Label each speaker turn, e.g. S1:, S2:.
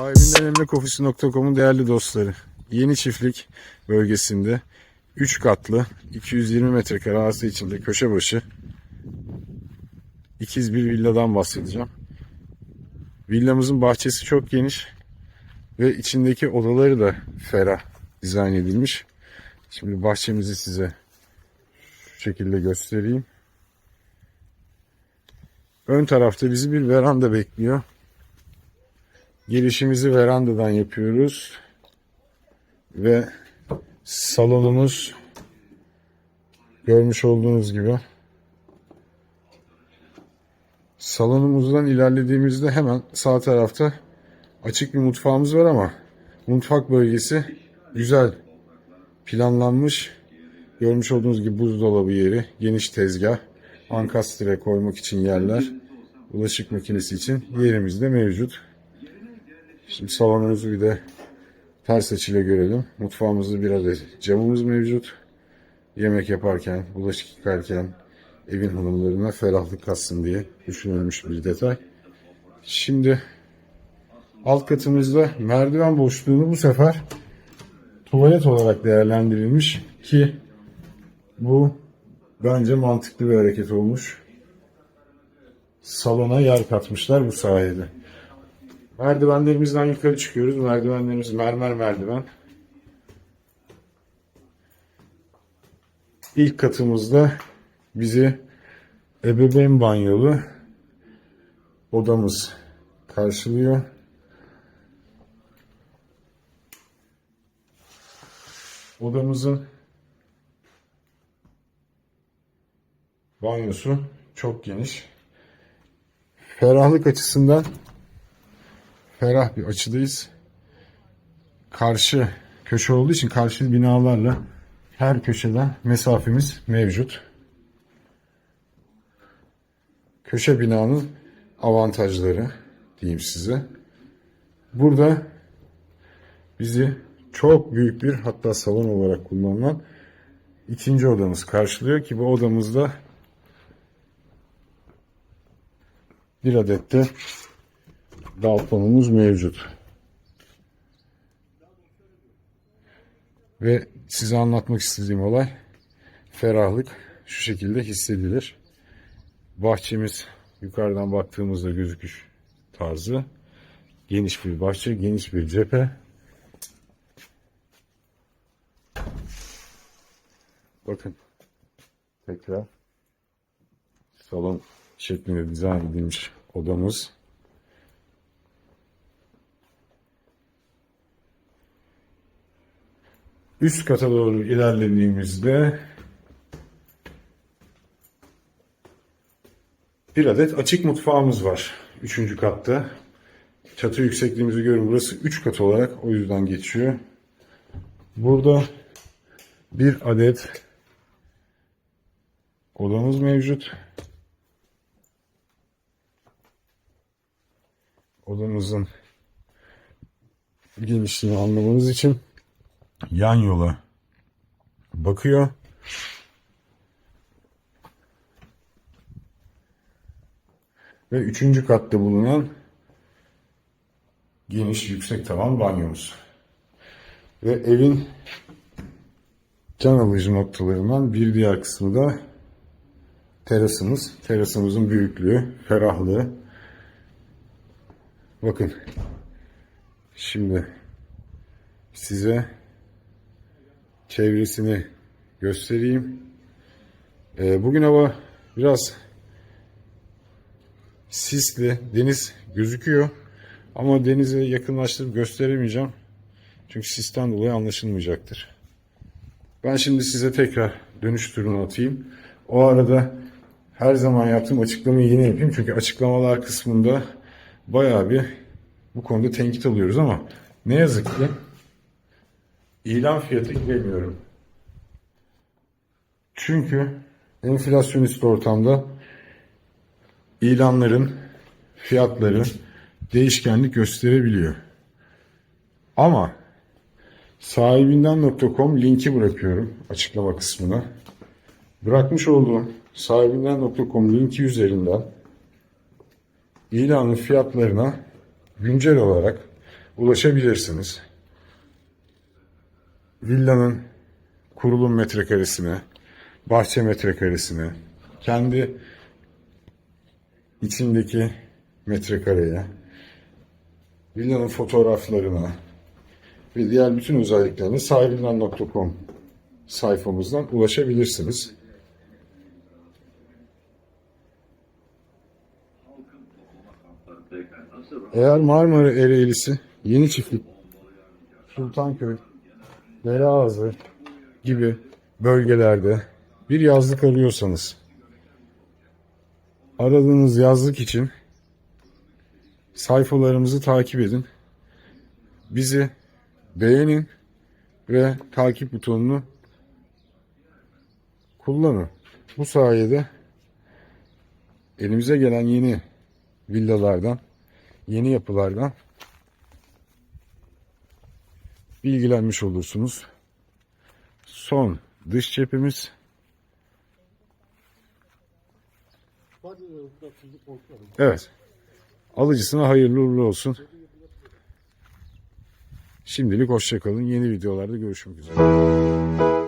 S1: Sahibinden emlakofisi.com'un değerli dostları. Yeni çiftlik bölgesinde 3 katlı 220 metrekare arsa içinde köşe başı ikiz bir villadan bahsedeceğim. Villamızın bahçesi çok geniş ve içindeki odaları da ferah dizayn edilmiş. Şimdi bahçemizi size şu şekilde göstereyim. Ön tarafta bizi bir veranda bekliyor. Girişimizi verandadan yapıyoruz. Ve salonumuz görmüş olduğunuz gibi salonumuzdan ilerlediğimizde hemen sağ tarafta açık bir mutfağımız var ama mutfak bölgesi güzel planlanmış. Görmüş olduğunuz gibi buzdolabı yeri, geniş tezgah, ankastre koymak için yerler, bulaşık makinesi için yerimiz de mevcut. Şimdi salonumuzu bir de ters açıyla görelim. Mutfağımızda bir adet camımız mevcut. Yemek yaparken, bulaşık yıkarken evin hanımlarına ferahlık katsın diye düşünülmüş bir detay. Şimdi alt katımızda merdiven boşluğunu bu sefer tuvalet olarak değerlendirilmiş ki bu bence mantıklı bir hareket olmuş. Salona yer katmışlar bu sayede. Merdivenlerimizden yukarı çıkıyoruz. Merdivenlerimiz mermer merdiven. İlk katımızda bizi ebeveyn banyolu odamız karşılıyor. Odamızın banyosu çok geniş. Ferahlık açısından ferah bir açıdayız. Karşı köşe olduğu için karşı binalarla her köşeden mesafemiz mevcut. Köşe binanın avantajları diyeyim size. Burada bizi çok büyük bir hatta salon olarak kullanılan ikinci odamız karşılıyor ki bu odamızda bir adet de balkonumuz mevcut. Ve size anlatmak istediğim olay ferahlık şu şekilde hissedilir. Bahçemiz yukarıdan baktığımızda gözüküş tarzı. Geniş bir bahçe, geniş bir cephe. Bakın tekrar salon şeklinde dizayn edilmiş odamız. Üst kata doğru ilerlediğimizde bir adet açık mutfağımız var. Üçüncü katta. Çatı yüksekliğimizi görün. Burası üç kat olarak o yüzden geçiyor. Burada bir adet odamız mevcut. Odamızın genişliğini anlamanız için yan yola bakıyor. Ve üçüncü katta bulunan geniş yüksek tavan banyomuz. Ve evin can alıcı noktalarından bir diğer kısmı da terasımız. Terasımızın büyüklüğü, ferahlığı. Bakın. Şimdi size çevresini göstereyim. Ee, bugün hava biraz sisli, deniz gözüküyor. Ama denize yakınlaştırıp gösteremeyeceğim. Çünkü sisten dolayı anlaşılmayacaktır. Ben şimdi size tekrar dönüş turunu atayım. O arada her zaman yaptığım açıklamayı yine yapayım. Çünkü açıklamalar kısmında bayağı bir bu konuda tenkit alıyoruz ama ne yazık ki ilan fiyatı giremiyorum. Çünkü enflasyonist ortamda ilanların fiyatları değişkenlik gösterebiliyor. Ama sahibinden.com linki bırakıyorum açıklama kısmına. Bırakmış olduğum sahibinden.com linki üzerinden ilanın fiyatlarına güncel olarak ulaşabilirsiniz. Villanın kurulum metrekaresine, bahçe metrekaresine, kendi içindeki metrekareye, villanın fotoğraflarına ve diğer bütün özelliklerine sahibinden.com sayfamızdan ulaşabilirsiniz. Eğer Marmara Ereğlisi, Yeni Çiftlik, Sultanköy, Dereazı gibi bölgelerde bir yazlık arıyorsanız aradığınız yazlık için sayfalarımızı takip edin. Bizi beğenin ve takip butonunu kullanın. Bu sayede elimize gelen yeni villalardan, yeni yapılardan bilgilenmiş olursunuz. Son dış cephimiz Evet. Alıcısına hayırlı uğurlu olsun. Şimdilik hoşçakalın. Yeni videolarda görüşmek üzere.